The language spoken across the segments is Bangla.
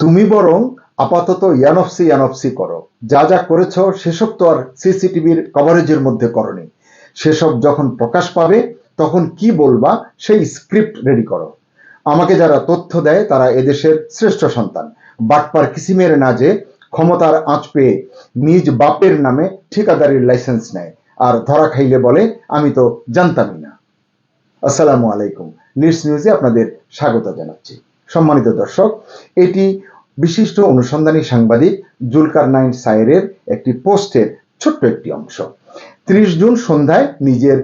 তুমি বরং আপাতত ইয়ানফসি ইয়ানফসি করো। যা যা করেছ, সেসব তো আর সিসিটিভির কভারেজের মধ্যে করনি। সেসব যখন প্রকাশ পাবে, তখন কি বলবা, সেই স্ক্রিপ্ট রেডি করো। আমাকে যারা তথ্য দেয়, তারা এদেশের শ্রেষ্ঠ সন্তান। বাটপার কিসিমের না যে ক্ষমতার আঁচ পেয়ে নিজ বাপের নামে ঠিকাদারির লাইসেন্স নেয়। আর ধরা খাইলে বলে, আমি তো জানতামই না। আসসালামু আলাইকুম। লিডস নিউজে আপনাদের স্বাগত জানাচ্ছি। সম্মানিত দর্শক, এটি বিশিষ্ট অনুসন্ধানী সাংবাদিক জুলকার নাইন সায়েরের একটি পোস্টের ছোট্ট একটি অংশ। ত্রিশ জুন সন্ধ্যায় নিজের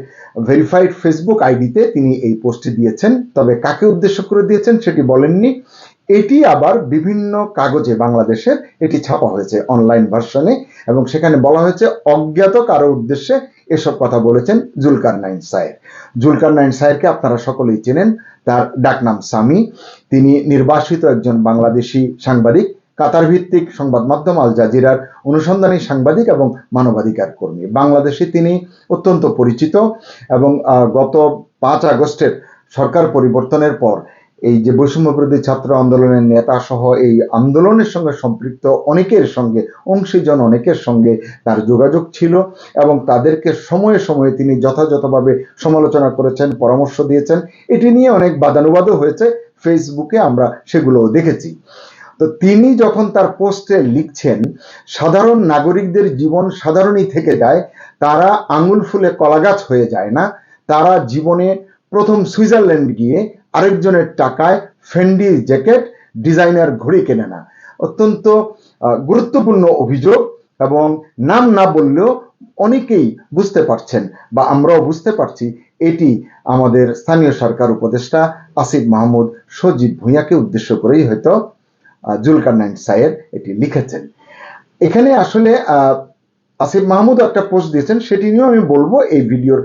ভেরিফাইড ফেসবুক আইডিতে তিনি এই পোস্টটি দিয়েছেন। তবে কাকে উদ্দেশ্য করে দিয়েছেন সেটি বলেননি। এটি আবার বিভিন্ন কাগজে বাংলাদেশের এটি ছাপা হয়েছে, অনলাইন ভার্সনে, এবং সেখানে বলা হয়েছে, অজ্ঞাত কারও উদ্দেশ্যে এসব কথা বলেছেন জুলকার নাইন সায়ের জুলকার নাইন সায়েরকে আপনারা সকলেই চেনেন, তার ডাকনাম সামি তিনি নির্বাসিত একজন বাংলাদেশি সাংবাদিক কাতার ভিত্তিক সংবাদ মাধ্যম আল জাজিরার অনুসন্ধানী সাংবাদিক এবং মানবাধিকার কর্মী। বাংলাদেশে তিনি অত্যন্ত পরিচিত এবং গত পাঁচ আগস্টের সরকার পরিবর্তনের পর এই যে বৈষম্য বিরোধী ছাত্র আন্দোলনের নেতা সহ এই আন্দোলনের সঙ্গে সম্পৃক্ত অনেকের সঙ্গে, অংশীজন অনেকের সঙ্গে তার যোগাযোগ ছিল এবং তাদেরকে সময়ে সময়ে তিনি যথাযথভাবে সমালোচনা করেছেন, পরামর্শ দিয়েছেন। এটি নিয়ে অনেক বাদানুবাদও হয়েছে। ফেসবুকে আমরা সেগুলোও দেখেছি। তো তিনি যখন তার পোস্টে লিখছেন, সাধারণ নাগরিকদের জীবন সাধারণই থেকে যায়, তারা আঙুল ফুলে কলাগাছ হয়ে যায় না। তারা জীবনে প্রথম সুইজারল্যান্ড গিয়ে আরেকজনের টাকায় ফেন্ডি জ্যাকেট ডিজাইনার ঘড়ি কেনে না। অত্যন্ত গুরুত্বপূর্ণ অভিযোগ এবং নাম না বললেও অনেকেই বুঝতে পারছেন বা আমরাও বুঝতে পারছি এটি আমাদের স্থানীয় সরকার উপদেষ্টা আসিফ মাহমুদ সজীব ভূঁইয়াকে উদ্দেশ্য করেই হয়তো জুলকার নাইন সায়ের এটি লিখেছেন। এখানে আসলে আসিফ মাহমুদ একটা পোস্ট দিয়েছেন, সেটি নিয়েও আমি বলব এই ভিডিওর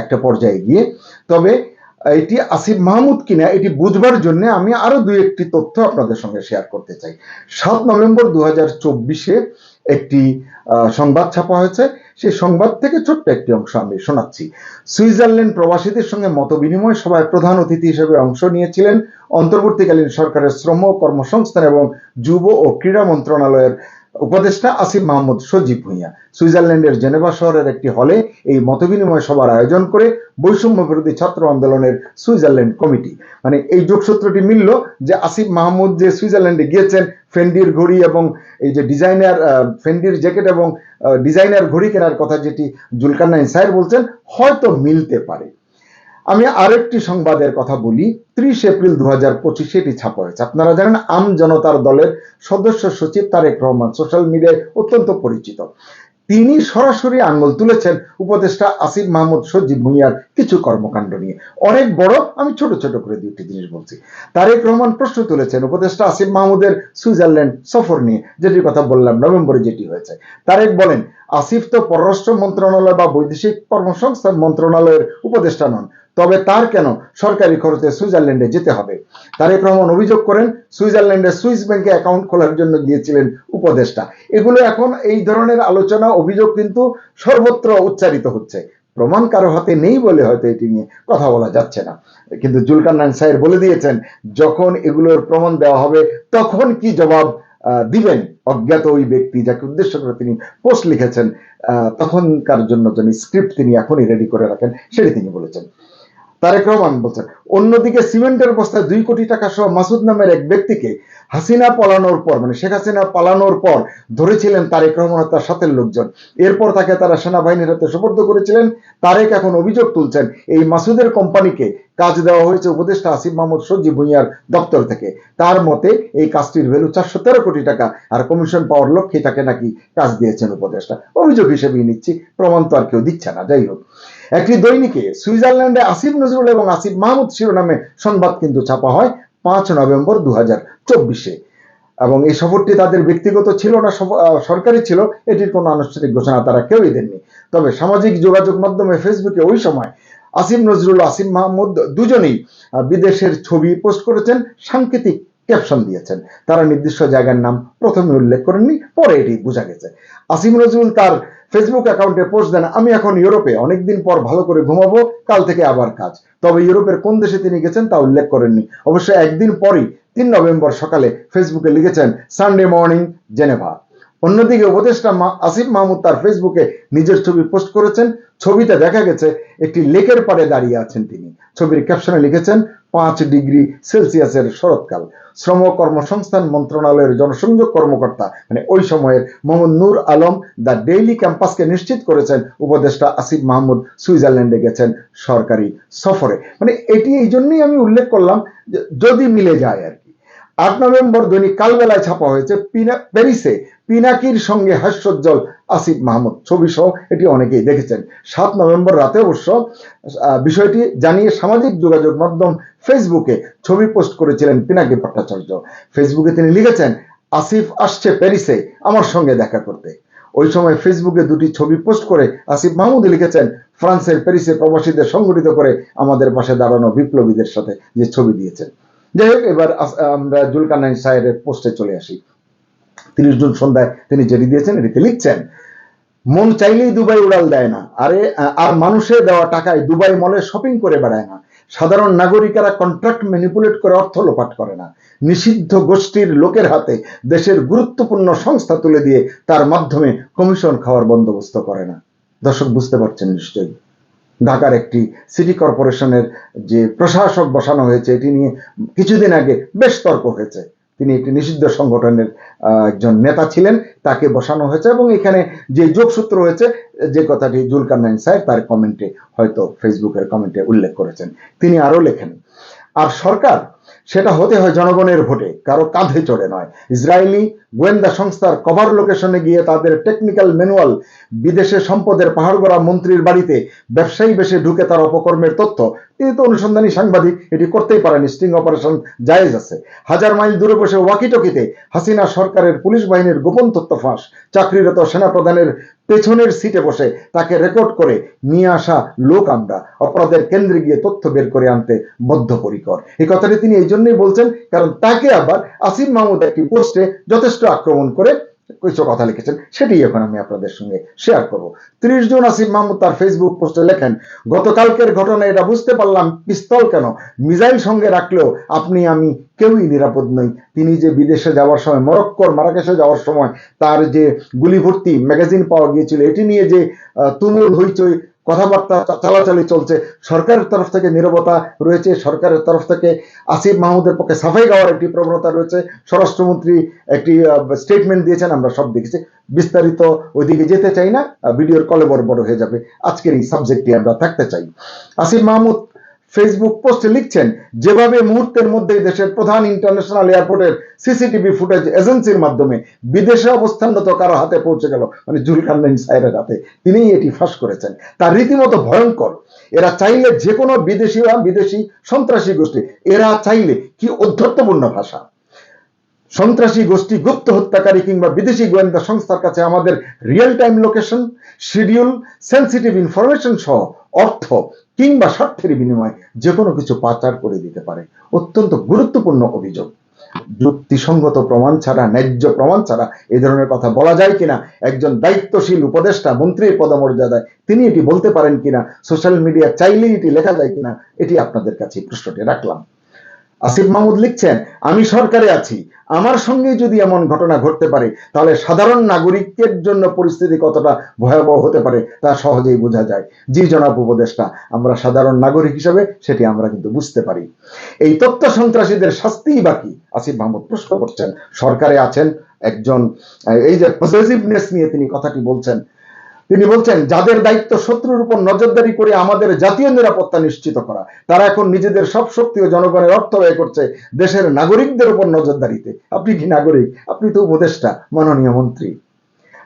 একটা পর্যায়ে গিয়ে। তবে এটি আসিফ মাহমুদ কিনা এটি বুঝবার জন্য আমি আরও দুই একটি তথ্য আপনাদের সঙ্গে শেয়ার করতে চাই। সাত নভেম্বর দু হাজার একটি সংবাদ ছাপা হয়েছে। সেই সংবাদ থেকে ছোট্ট একটি অংশ আমি শোনাচ্ছি। সুইজারল্যান্ড প্রবাসীদের সঙ্গে মত বিনিময় সভায় প্রধান অতিথি হিসেবে অংশ নিয়েছিলেন অন্তর্বর্তীকালীন সরকারের শ্রম কর্মসংস্থান এবং যুব ও ক্রীড়া মন্ত্রণালয়ের উপদেষ্টা আসিফ মাহমুদ সজীব ভূঁইয়া। সুইজারল্যান্ডের জেনেভা শহরের একটি হলে এই মতবিনিময় সভার আয়োজন করে বৈষম্য বিরোধী ছাত্র আন্দোলনের সুইজারল্যান্ড কমিটি। মানে এই যোগসূত্রটি মিলল যে আসিফ মাহমুদ যে সুইজারল্যান্ডে গিয়েছেন, ফেন্ডির ঘড়ি এবং এই যে ডিজাইনার ফেন্ডির জ্যাকেট এবং ডিজাইনার ঘড়ি কেনার কথা যেটি জুলকারনাইন সাহেব বলছেন, হয়তো মিলতে পারে। আমি আরেকটি সংবাদের কথা বলি। ত্রিশ এপ্রিল দু হাজার পঁচিশে এটি ছাপা হয়েছে। আপনারা জানেন, আম জনতার দলের সদস্য সচিব তারেক রহমান সোশ্যাল মিডিয়ায় অত্যন্ত পরিচিত। তিনি সরাসরি আঙ্গুল তুলেছেন উপদেষ্টা আসিফ মাহমুদ সজিব ভুঁইয়ার কিছু কর্মকাণ্ড নিয়ে। অনেক বড়, আমি ছোট ছোট করে দুটি জিনিস বলছি। তারেক রহমান প্রশ্ন তুলেছেন উপদেষ্টা আসিফ মাহমুদের সুইজারল্যান্ড সফর নিয়ে, যেটির কথা বললাম নভেম্বরে যেটি হয়েছে। তারেক বলেন, আসিফ তো পররাষ্ট্র মন্ত্রণালয় বা বৈদেশিক কর্মসংস্থান মন্ত্রণালয়ের উপদেষ্টা নন। তবে তার কেন সরকারি খরচে সুইজারল্যান্ডে যেতে হবে? তারেক রহমান অভিযোগ করেন সুইজারল্যান্ডে সুইস ব্যাংকে অ্যাকাউন্ট খোলার জন্য গিয়েছিলেন উপদেষ্টা। এগুলো এখন এই ধরনের আলোচনা, অভিযোগ কিন্তু সর্বত্র উচ্চারিত হচ্ছে। প্রমাণ কারও হাতে নেই বলে হয়তো এটি নিয়ে কথা বলা যাচ্ছে না। কিন্তু জুলকার নাইন সাহেব বলে দিয়েছেন, যখন এগুলোর প্রমাণ দেওয়া হবে, তখন কি জবাব দিবেন? অজ্ঞাত ওই ব্যক্তি যাকে উদ্দেশ্য করে তিনি পোস্ট লিখেছেন তখনকার জন্য যিনি স্ক্রিপ্ট তিনি এখনই রেডি করে রাখেন, সেটি তিনি বলেছেন। তারেক রহমান বলছেন, অন্যদিকে সিমেন্টের বস্তায় দুই কোটি টাকা সহ মাসুদ নামের এক ব্যক্তিকে হাসিনা পালানোর পর মানে শেখ হাসিনা পালানোর পর ধরেছিলেন তারেক রহমান তার সাথের লোকজন। এরপর তাকে তারা সেনাবাহিনীর হাতে সুপর্দ করেছিলেন। তারেক এখন অভিযোগ তুলছেন, এই মাসুদের কোম্পানিকে কাজ দেওয়া হয়েছে উপদেষ্টা আসিফ মাহমুদ সজ্জি ভুঁইয়ার দপ্তর থেকে। তার মতে, এই কাজটির ভ্যালু চারশো তেরো কোটি টাকা আর কমিশন পাওয়ার লক্ষ্যে তাকে নাকি কাজ দিয়েছেন উপদেষ্টা। অভিযোগ হিসেবেই নিচ্ছি, প্রমাণ তো আর কেউ দিচ্ছে না। যাই হোক। একটি দৈনিকে সুইজারল্যান্ডে আসিফ নজরুল এবং আসিফ মাহমুদ শিরোনামে সংবাদ কিন্তু ছাপা হয় পাঁচ নভেম্বর দু চব্বিশে। এবং এই সফরটি তাদের ব্যক্তিগত ছিল না সরকারি ছিল, এটির কোনো আনুষ্ঠানিক ঘোষণা তারা কেউই দেননি। তবে সামাজিক যোগাযোগ মাধ্যমে ফেসবুকে ওই সময় আসিফ নজরুল, আসিফ মাহমুদ দুজনেই বিদেশের ছবি পোস্ট করেছেন সাংকেতিক ক্যাপশন দিয়েছেন। তারা নির্দিষ্ট জায়গার নাম প্রথমে উল্লেখ করেননি, পরে এটি বোঝা গেছে। আসিম নজরুল তার ফেসবুক অ্যাকাউন্টে পোস্ট দেন, আমি এখন ইউরোপে, অনেকদিন পর ভালো করে ঘুমাবো, কাল থেকে আবার কাজ। তবে ইউরোপের কোন দেশে তিনি গেছেন তা উল্লেখ করেননি। অবশ্য একদিন পরই, তিন নভেম্বর সকালে ফেসবুকে লিখেছেন সানডে মর্নিং জেনেভা অন্যদিকে উপদেষ্টা আসিফ মাহমুদ তার ফেসবুকে নিজের ছবি পোস্ট করেছেন। ছবিতে দেখা গেছে, একটি লেকের পাড়ে দাঁড়িয়ে আছেন তিনি। ছবির ক্যাপশনে লিখেছেন পাঁচ ডিগ্রি সেলসিয়াসের শরৎকাল। শ্রম কর্মসংস্থান মন্ত্রণালয়ের জনসংযোগ কর্মকর্তা মানে ওই সময়ের মোহাম্মদ নূর আলম, দ্য ডেইলি ক্যাম্পাসকে নিশ্চিত করেছেন, উপদেষ্টা আসিফ মাহমুদ সুইজারল্যান্ডে গেছেন সরকারি সফরে। মানে এটি এই জন্যই আমি উল্লেখ করলাম যদি মিলে যায় আর কি। আট নভেম্বর দৈনিক কালবেলায় ছাপা হয়েছে পিনা- প্যারিসে পিনাকির সঙ্গে হাস্যোজ্জ্বল আসিফ মাহমুদ ছবি সহ এটি অনেকেই দেখেছেন। সাত নভেম্বর রাতে অবশ্য বিষয়টি জানিয়ে সামাজিক যোগাযোগ মাধ্যম ফেসবুকে ছবি পোস্ট করেছিলেন পিনাকি ভট্টাচার্য। ফেসবুকে তিনি লিখেছেন, আসিফ আসছে প্যারিসে, আমার সঙ্গে দেখা করতে। ওই সময় ফেসবুকে দুটি ছবি পোস্ট করে আসিফ মাহমুদ লিখেছেন, ফ্রান্সের প্যারিসে প্রবাসীদের সংগঠিত করে আমাদের পাশে দাঁড়ানো বিপ্লবীদের সাথে যে ছবি দিয়েছেন। যাই হোক, এবার আমরা জুলকানাইন সাহেবের পোস্টে চলে আসি। তিরিশ জুন সন্ধ্যায় তিনি যেটি দিয়েছেন, এটিতে লিখছেন মন চাইলেই দুবাই উড়াল দেয় না। আরে আর মানুষের দেওয়া টাকায় দুবাই মলে শপিং করে বেড়ায় না। সাধারণ নাগরিকেরা কন্ট্রাক্ট ম্যানিপুলেট করে অর্থ লোপাট করে না। নিষিদ্ধ গোষ্ঠীর লোকের হাতে দেশের গুরুত্বপূর্ণ সংস্থা তুলে দিয়ে তার মাধ্যমে কমিশন খাওয়ার বন্দোবস্ত করে না। দর্শক, বুঝতে পারছেন নিশ্চয়ই? ঢাকার একটি সিটি কর্পোরেশনের যে প্রশাসক বসানো হয়েছে, এটি নিয়ে কিছুদিন আগে বেশ তর্ক হয়েছে। তিনি একটি নিষিদ্ধ সংগঠনের একজন নেতা ছিলেন, তাকে বসানো হয়েছে এবং এখানে যে যোগসূত্র হয়েছে যে কথাটি জুলকার নাইন সাহেব তার কমেন্টে হয়তো ফেসবুকের কমেন্টে উল্লেখ করেছেন। তিনি আরও লেখেন, আর সরকার, সেটা হতে হয় জনগণের ভোটে, কারও কাঁধে চড়ে নয়। ইসরায়েলি গোয়েন্দা সংস্থার কভার লোকেশনে গিয়ে তাদের টেকনিক্যাল ম্যানুয়াল বিদেশে সম্পদের পাহাড়গড়া মন্ত্রীর বাড়িতে ব্যবসায়ী বেশে ঢুকে তার অপকর্মের তথ্য, তিনি তো অনুসন্ধানী সাংবাদিক, এটি করতেই পারেন। স্টিং অপারেশন জায়েজ আছে। হাজার মাইল দূরে বসে ওয়াকিটকিতে হাসিনা সরকারের পুলিশ বাহিনীর গোপন তথ্য ফাঁস। চাকরিরত সেনাপ্রধানের পেছনের সিটে বসে তাকে রেকর্ড করে নিয়ে আসা লোক আমরা। অপরাধের কেন্দ্রে গিয়ে তথ্য বের করে আনতে বদ্ধপরিকর। এই কথাটি তিনি এই জন্যই বলছেন, কারণ তাকে আবার আসিফ মাহমুদ একটি পোস্টে যথেষ্ট আক্রমণ করে কিছু কথা লিখেছেন, সেটি এখন আমি আপনাদের সঙ্গে শেয়ার করব। ত্রিশ জন আসিফ মাহমুদ তার ফেসবুক পোস্টে লেখেন, গতকালকের ঘটনা, এটা বুঝতে পারলাম, পিস্তল কেন? মিজাইল সঙ্গে রাখলেও আপনি, আমি কেউই নিরাপদ নই। তিনি যে বিদেশে যাওয়ার সময়, মরক্কর মারাকেশে যাওয়ার সময় তার যে গুলি ভর্তি ম্যাগাজিন পাওয়া গিয়েছিল, এটি নিয়ে যে তুমুল হইচই কথাবার্তা চালাচালি চলছে। সরকারের তরফ থেকে নিরবতা রয়েছে। সরকারের তরফ থেকে আসিফ মাহমুদের পক্ষে সাফাই গাওয়ার একটি প্রবণতা রয়েছে। স্বরাষ্ট্রমন্ত্রী একটি স্টেটমেন্ট দিয়েছেন, আমরা সব দেখেছি। বিস্তারিত ওইদিকে যেতে চাই না ভিডিওর কলে বড় বড় হয়ে যাবে। আজকের এই সাবজেক্টটি আমরা থাকতে চাই। আসিফ মাহমুদ ফেসবুক পোস্টে লিখছেন, যেভাবে মুহূর্তের মধ্যে দেশের প্রধান ইন্টারন্যাশনাল এয়ারপোর্টের সিসিটিভি ফুটেজ এজেন্সির মাধ্যমে বিদেশে অবস্থানরত কারও হাতে পৌঁছে গেল মানে জুলকারনাইন সাহেবের হাতে, তিনিই এটি ফাঁস করেছেন। তার রীতিমতো ভয়ঙ্কর। এরা চাইলে যে কোনো বিদেশি বা বিদেশি সন্ত্রাসী গোষ্ঠী, এরা চাইলে কি অধ্যত্বপূর্ণ ভাষা? সন্ত্রাসী গোষ্ঠী, গুপ্ত হত্যাকারী কিংবা বিদেশি গোয়েন্দা সংস্থার কাছে আমাদের real time location schedule sensitive information সহ অর্থ কিংবা স্বার্থের বিনিময়ে যে কোনো কিছু পাচার করে দিতে পারে। অত্যন্ত গুরুত্বপূর্ণ অভিযোগ। যুক্তিসঙ্গত প্রমাণ ছাড়া, ন্যায্য প্রমাণ ছাড়া এ ধরনের কথা বলা যায় কিনা, একজন দায়িত্বশীল উপদেষ্টা মন্ত্রীর পদমর্যাদায় তিনি এটি বলতে পারেন কিনা, সোশ্যাল মিডিয়া চাইলেই এটি লেখা যায় কিনা, এটি আপনাদের কাছে প্রশ্নটি রাখলাম। আসিফ মাহমুদ লিখছেন, আমি সরকারে আছি। আমার সঙ্গে যদি এমন ঘটনা ঘটতে পারে, তাহলে সাধারণ নাগরিকের জন্য পরিস্থিতি কতটা ভয়াবহ হতে পারে তা সহজেই বোঝা যায়। জি জনাব উপদেষ্টা, আমরা সাধারণ নাগরিক হিসেবে সেটি আমরা কিন্তু বুঝতে পারি। এই তথ্য সন্ত্রাসীদের শাস্তিই বাকি আসিফ মাহমুদ প্রশ্ন করছেন, সরকারে আছেন একজন, এই যে পজিটিভনেস নিয়ে তিনি কথাটি বলছেন তিনি বলছেন, যাদের দায়িত্ব শত্রুর উপর নজরদারি করে আমাদের জাতীয় নিরাপত্তা নিশ্চিত করা, তারা এখন নিজেদের সব শক্তি ও জনগণের অর্থ ব্যয় করছে দেশের নাগরিকদের উপর নজরদারিতে। আপনি কি নাগরিক? আপনি তো উপদেষ্টা, মাননীয় মন্ত্রী।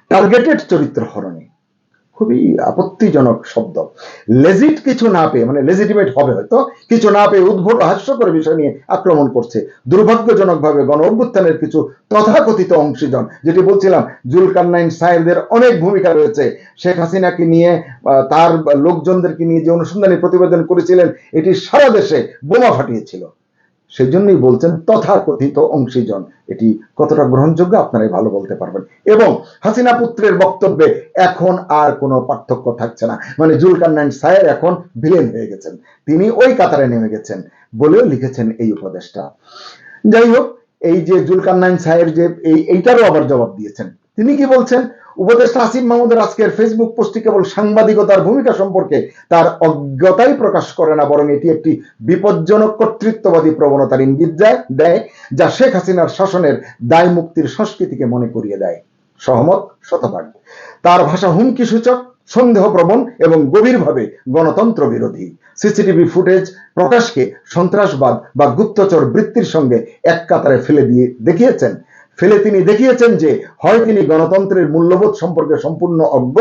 টার্গেটেড চরিত্র হরণে। খুবই আপত্তিজনক শব্দ। লেজিট কিছু না পেয়ে মানে লেজিটিমেট হবে হয়তো, কিছু না পেয়ে উদ্ভট, হাস্যকর বিষয় নিয়ে আক্রমণ করছে। দুর্ভাগ্যজনকভাবে গণ অভ্যুত্থানের কিছু তথাকথিত অংশীজন, যেটি বলছিলাম, জুলকারনাইন সাহেবদের অনেক ভূমিকা রয়েছে। শেখ হাসিনাকে নিয়ে তার লোকজনদেরকে নিয়ে যে অনুসন্ধানী প্রতিবেদন করেছিলেন, এটি সারা দেশে বোমা ফাটিয়েছিল। সেই জন্যই বলছেন তথাকথিত অংশীজন। এটি কতটা গ্রহণযোগ্য আপনারাই ভালো বলতে পারবেন। এবং হাসিনা পুত্রের বক্তব্যে এখন আর কোনো পার্থক্য থাকছে না। মানে জুলকান্নাইন সায়ের এখন ভিলেন হয়ে গেছেন। তিনি ওই কাতারে নেমে গেছেন বলেও লিখেছেন এই উপদেশটা। যাই হোক, এই যে জুলকান্নাইন সাহের যে এই এইটারও আবার জবাব দিয়েছেন। তিনি কি বলছেন? উপদেষ্টা আসিফ মাহমুদের আজকের ফেসবুক পোস্টটি কেবল সাংবাদিকতার ভূমিকা সম্পর্কে তার অজ্ঞতাই প্রকাশ করে না, বরং এটি একটি বিপজ্জনক কর্তৃত্ববাদী প্রবণতার ইঙ্গিত দেয় যা শেখ হাসিনার শাসনের দায় মুক্তির সংস্কৃতিকে মনে করিয়ে দেয়। সহমত, শতভাগ। তার ভাষা হুমকি সূচক সন্দেহপ্রবণ এবং গভীরভাবে গণতন্ত্র বিরোধী সিসিটিভি ফুটেজ প্রকাশকে সন্ত্রাসবাদ বা গুপ্তচর বৃত্তির সঙ্গে এক কাতারে ফেলে দিয়ে দেখিয়েছেন ফেলে তিনি দেখিয়েছেন যে হয় তিনি গণতন্ত্রের মূল্যবোধ সম্পর্কে সম্পূর্ণ অজ্ঞ,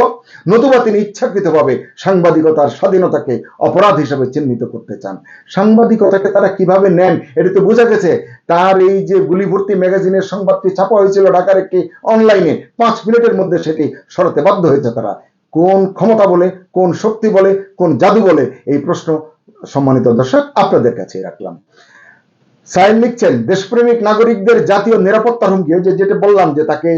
নতুবা তিনি ইচ্ছাকৃতভাবে সাংবাদিকতার স্বাধীনতাকে অপরাধ হিসেবে চিহ্নিত করতে চান। সাংবাদিকতাকে তারা কীভাবে নেন, এটা তো বোঝা গেছে। তার এই যে গুলিভর্তি ম্যাগাজিনের সংবাদটি ছাপা হয়েছিল ঢাকার একটি অনলাইনে, পাঁচ মিনিটের মধ্যে সেটি সরাতে বাধ্য হয়েছে তারা। কোন ক্ষমতা বলে, কোন শক্তি বলে, কোন জাদু বলে, এই প্রশ্ন সম্মানিত দর্শক আপনাদের কাছে রাখলাম। সাইন লিখছেন দেশপ্রেমিক নাগরিকদের জাতীয় নিরাপত্তার হুমকি যে যেটা বললাম যে তাকে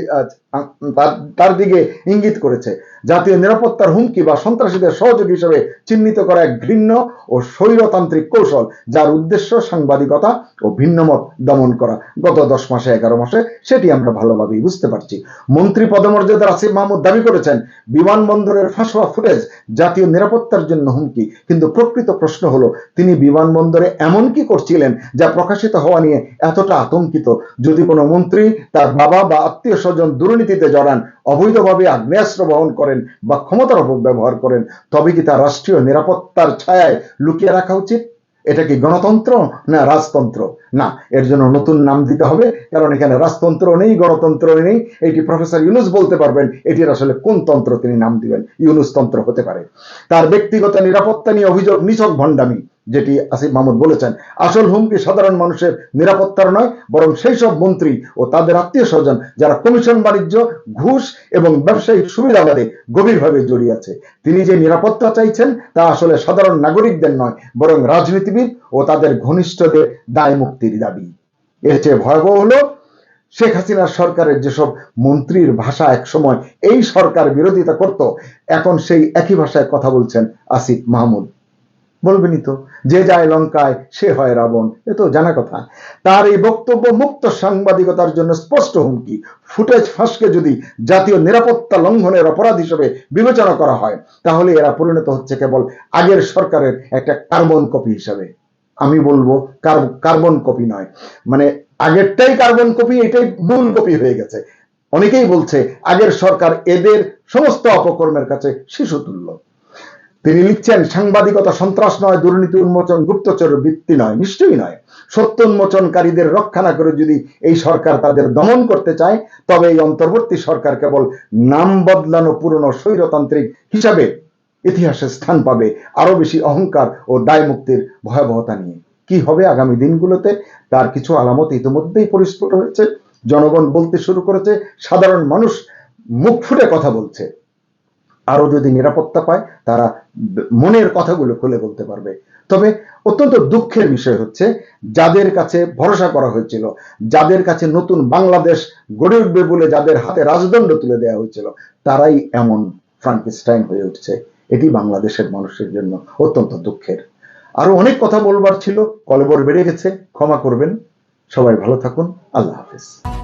তার- দিকে ইঙ্গিত করেছে। জাতীয় নিরাপত্তার হুমকি বা সন্ত্রাসীদের সহযোগী হিসেবে চিহ্নিত করা এক ঘৃণ্য ও স্বৈরতান্ত্রিক কৌশল, যার উদ্দেশ্য সাংবাদিকতা ও ভিন্নমত দমন করা। গত দশ মাসে, এগারো মাসে সেটি আমরা ভালোভাবেই বুঝতে পারছি। মন্ত্রী পদমর্যাদার আসিফ মাহমুদ দাবি করেছেন, বিমানবন্দরের ফাঁস হওয়া ফুটেজ জাতীয় নিরাপত্তার জন্য হুমকি। কিন্তু প্রকৃত প্রশ্ন হলো, তিনি বিমানবন্দরে এমন কি করছিলেন যা প্রকাশিত হওয়া নিয়ে এতটা আতঙ্কিত? যদি কোনো মন্ত্রী, তার বাবা বা আত্মীয় স্বজন দুর্নীতিতে জড়ান, অবৈধভাবে আগ্নেয়াস্ত্র বহন করেন বা ক্ষমতার অপব্যবহার করেন, তবে কি তার রাষ্ট্রীয় নিরাপত্তার ছায়ায় লুকিয়ে রাখা উচিত? এটা কি গণতন্ত্র না রাজতন্ত্র? না, এর জন্য নতুন নাম দিতে হবে, কারণ এখানে রাজতন্ত্র নেই, গণতন্ত্র নেই। এটি প্রফেসর ইউনুস বলতে পারবেন, এটির আসলে কোন তন্ত্র তিনি নাম দিবেন? ইউনুস তন্ত্র হতে পারে। তার ব্যক্তিগত নিরাপত্তা নিয়ে অভিযোগ, নিছক ভণ্ডামি। যেটি আসিফ মাহমুদ বলেছেন, আসল হুমকি সাধারণ মানুষের নিরাপত্তার নয়, বরং সেই সব মন্ত্রী ও তাদের আত্মীয় স্বজন যারা কমিশন বাণিজ্য, ঘুষ এবং ব্যবসায়িক সুবিধাবাদে গভীরভাবে জড়িয়ে আছে। তিনি যে নিরাপত্তা চাইছেন, তা আসলে সাধারণ নাগরিকদের নয়, বরং রাজনীতিবিদ ও তাদের ঘনিষ্ঠদের দায় মুক্তির দাবি। এর চেয়ে ভয়াবহ হলো, শেখ হাসিনার সরকারের যেসব মন্ত্রীর ভাষা একসময় এই সরকার বিরোধিতা করত, এখন সেই একই ভাষায় কথা বলছেন আসিফ মাহমুদ। বলবেনই তো, যে যায় লঙ্কায় সে হয় রাবণ। এ তো জানা কথা। তার এই বক্তব্য মুক্ত সাংবাদিকতার জন্য স্পষ্ট হুমকি। ফুটেজ ফাঁসকে যদি জাতীয় নিরাপত্তা লঙ্ঘনের অপরাধ হিসেবে বিবেচনা করা হয়, তাহলে এরা পরিণত হচ্ছে কেবল আগের সরকারের একটা কার্বন কপি হিসাবে। আমি বলব কার্বন কপি নয়। মানে আগেরটাই কার্বন কপি, এটাই মূল কপি হয়ে গেছে। অনেকেই বলছে আগের সরকার এদের সমস্ত অপকর্মের কাছে শিশু তুল্য। তিনি লিখছেন, সাংবাদিকতা সন্ত্রাস নয়, দুর্নীতি উন্মোচন গুপ্তচর বৃত্তি নয়, নিশ্চয়ই নয়। সত্য উন্মোচনকারীদের রক্ষা না করে যদি এই সরকার তাদের দমন করতে চায়, তবে এই অন্তর্বর্তী সরকার কেবল নাম বদলানো পুরনো স্বৈরতান্ত্রিক হিসাবে ইতিহাসে স্থান পাবে আরও বেশি অহংকার ও দায় মুক্তির ভয়াবহতা নিয়ে। কি হবে আগামী দিনগুলোতে? তার কিছু আলামত ইতিমধ্যেই পরিস্ফুট হয়েছে। জনগণ বলতে শুরু করেছে, সাধারণ মানুষ মুখ ফুটে কথা বলছে। আরও যদি নিরাপত্তা পায়, তারা মনের কথাগুলো খুলে বলতে পারবে। তবে অত্যন্ত দুঃখের বিষয় হচ্ছে, যাদের কাছে ভরসা করা হয়েছিল, যাদের কাছে নতুন বাংলাদেশ গড়ে উঠবে বলে যাদের হাতে রাজদণ্ড তুলে দেওয়া হয়েছিল, তারাই এমন ফ্রাঙ্কিস্টাইন হয়ে উঠছে। এটি বাংলাদেশের মানুষের জন্য অত্যন্ত দুঃখের। আরও অনেক কথা বলবার ছিল, কলবর বেড়ে গেছে, ক্ষমা করবেন। সবাই ভালো থাকুন, আল্লাহ হাফিজ।